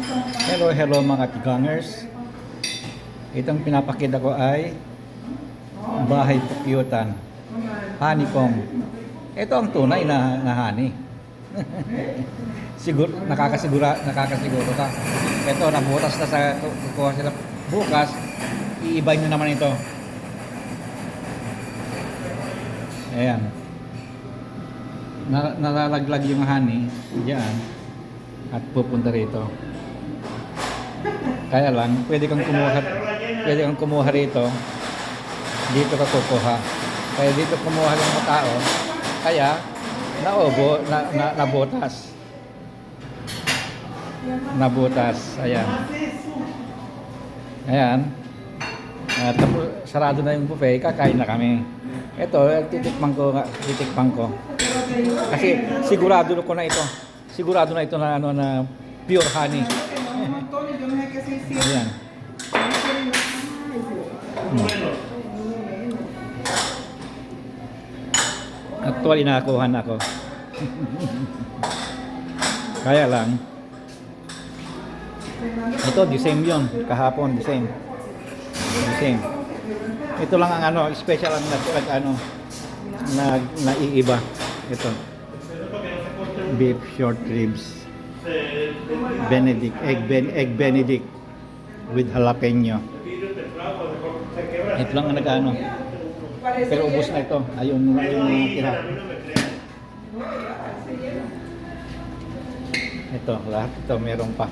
Hello, hello mga tigangers. Itong pinapakita ko ay bahay pukyutan. Honeycomb. Ito ang tunay na, na honey. Sigur, nakakasigura, nakakasiguro ka. Ito, nabutas na sa kukuha sila. Bukas, iibay nyo naman ito. Ayan. Na, nalalaglag yung honey diyan at pupunta rito. Kaya lang, pwede kang kumuha, pwede kang kumuha rito. Dito ka kukuha. Kaya dito kumuha ng mga tao. Kaya, naubo, na, na, nabutas. Nabutas. Ayan. Ayan. At sarado na yung buffet, kakain na kami. Ito, titikman ko, titikman ko. Kasi sigurado ko na ito. Sigurado na ito na ano na pure honey. Ayan. Hmm. Actually, nakakuha na ako. Kaya lang, ito, the same yun. Kahapon, the same. The same. Ito lang ang ano, special ang nag, ano, nag, naiiba. Ito. Beef short ribs. Benedict, egg, ben, egg benedict with jalapeno. Ito lang ang nag-ano. Pero ubos na ito. Ayun, ayun yung tira. Ito, lahat ito meron pa.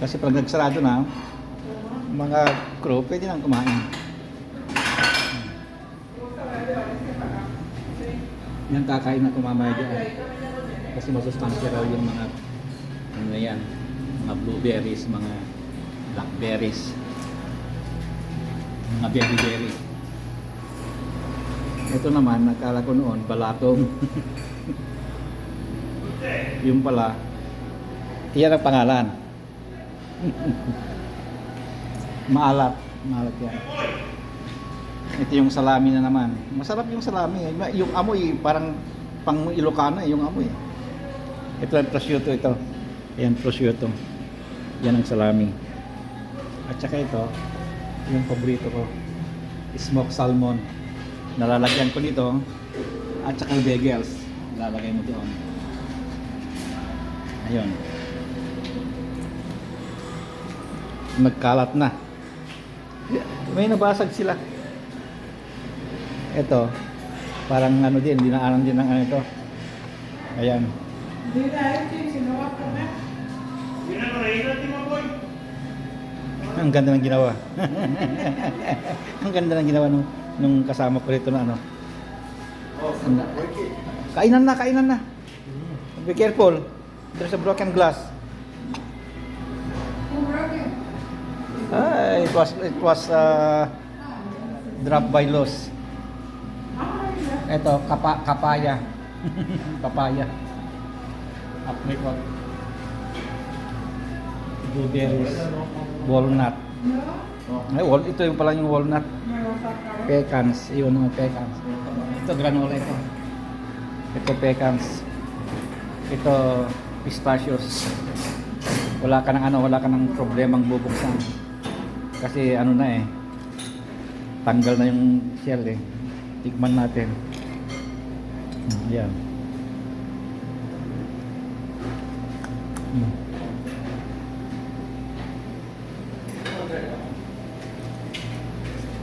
Kasi pag nagsarado na, mga crew, pwede nang kumain. Yan kakain na kumamaya dyan. Kasi masustansya raw yung mga ano yan, mga blueberries, mga blackberries, mga berry berry. Ito naman, nakala ko noon, balatong. yung pala, iyan ang pangalan. maalat, maalat yan. Ito yung salami na naman. Masarap yung salami. Yung amoy, parang pang Ilocano eh, yung amoy. Ito ang prosciutto ito. Ayan, prosciutto. Yan ang salami. At saka ito, yung paborito ko, smoked salmon. Nalalagyan ko dito. At saka bagels. Lalagay mo doon. Ayun. Nagkalat na. May nabasag sila. Ito, parang ano din, dinaanan din ng ano ito. Ayan. Ang ganda ng ginawa. Ang ganda ng ginawa nung, nung kasama ko rito na ano. Ang- Kainan na, kainan na. Be careful. There's a broken glass. Ah, it was it was uh, drop by loss. Ito, kapa, kapaya. papaya. Apricot. Blueberries. Walnut. Ay, wal, ito yung pala yung walnut. Pecans. Yun mga pecans. Ito granola ito. Ito pecans. Ito pistachios. Wala ka ng ano, wala ka ng problemang bubuksan. Kasi ano na eh. Tanggal na yung shell eh. Tikman natin. Hmm, Yan. Hmm.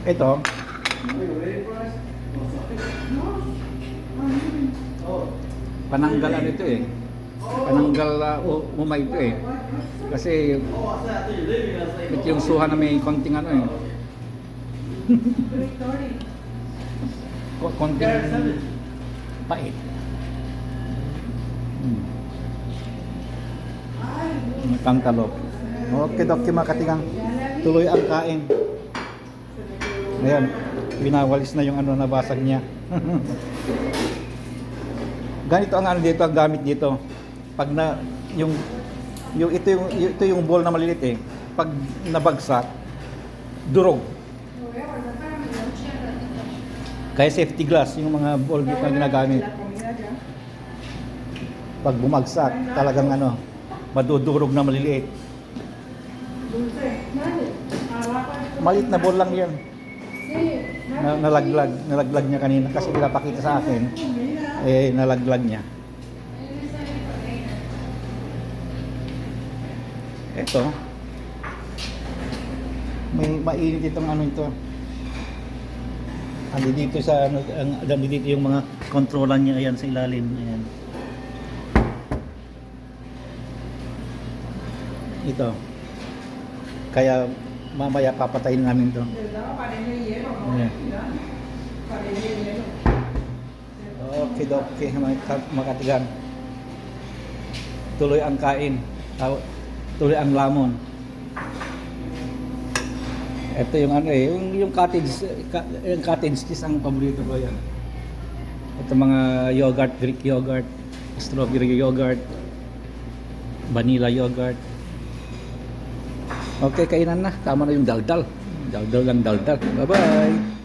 Ito, pananggal ano ito eh. Pananggal uh, u- umay ito eh. Kasi ito yung suha na may konting ano eh. Ko- konting pait. Hmm. Pangtalok. Okay, Doc, makatigang tuloy ang kain. Ayan, winawalis na yung ano nabasag niya. Ganito ang ano dito, ang gamit dito. Pag na yung yung ito yung ito yung ball na maliliit eh. Pag nabagsak, durog. Kaya safety glass yung mga ball dito na ginagamit. Pag bumagsak, talagang ano, madudurog na maliliit. Malit na ball lang yan. Na, nalaglag, nalaglag niya kanina kasi pinapakita sa akin. Eh, nalaglag niya. Ito. May mainit itong ano ito. Andi dito sa ano, ang dito yung mga kontrolan niya ayan sa ilalim. Ayan. Ito. Kaya mamaya papatayin namin 'to. Ayan. Okay, okay, mga ka- mga katigan. Tuloy ang kain. Tuloy ang lamon. Ito yung ano eh, yung, yung cottage, yung cottage cheese ang paborito ko yan. Ito mga yogurt, Greek yogurt, strawberry yogurt, vanilla yogurt. Okay, kainan na. Tama na yung daldal. Daldal lang daldal. Bye-bye.